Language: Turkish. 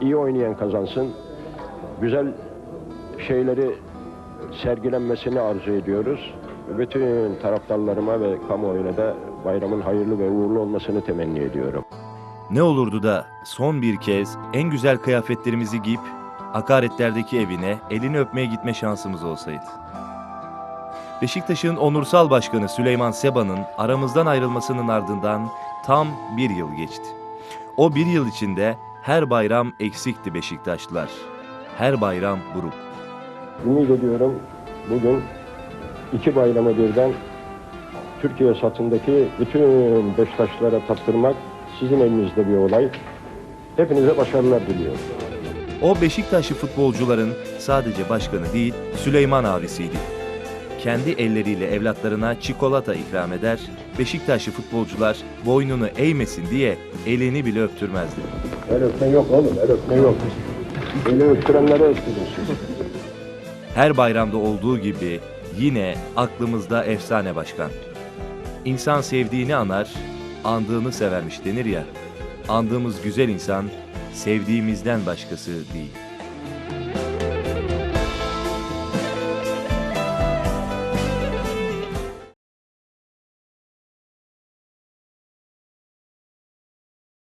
İyi oynayan kazansın. Güzel şeyleri sergilenmesini arzu ediyoruz. Bütün taraftarlarıma ve kamuoyuna da bayramın hayırlı ve uğurlu olmasını temenni ediyorum. Ne olurdu da son bir kez en güzel kıyafetlerimizi giyip akaretlerdeki evine elini öpmeye gitme şansımız olsaydı. Beşiktaş'ın onursal başkanı Süleyman Seba'nın aramızdan ayrılmasının ardından tam bir yıl geçti. O bir yıl içinde her bayram eksikti Beşiktaşlılar. Her bayram buruk. Ümit ediyorum bugün iki bayramı birden Türkiye satındaki bütün Beşiktaşlara tattırmak sizin elinizde bir olay. Hepinize başarılar diliyorum. O Beşiktaşlı futbolcuların sadece başkanı değil, Süleyman abisiydi. Kendi elleriyle evlatlarına çikolata ikram eder, Beşiktaşlı futbolcular boynunu eğmesin diye elini bile öptürmezdi. El öpme yok oğlum, el öpme yok. Eli öptürenlere öptürün siz. Her bayramda olduğu gibi yine aklımızda efsane başkan. İnsan sevdiğini anar, andığını severmiş denir ya. Andığımız güzel insan sevdiğimizden başkası değil.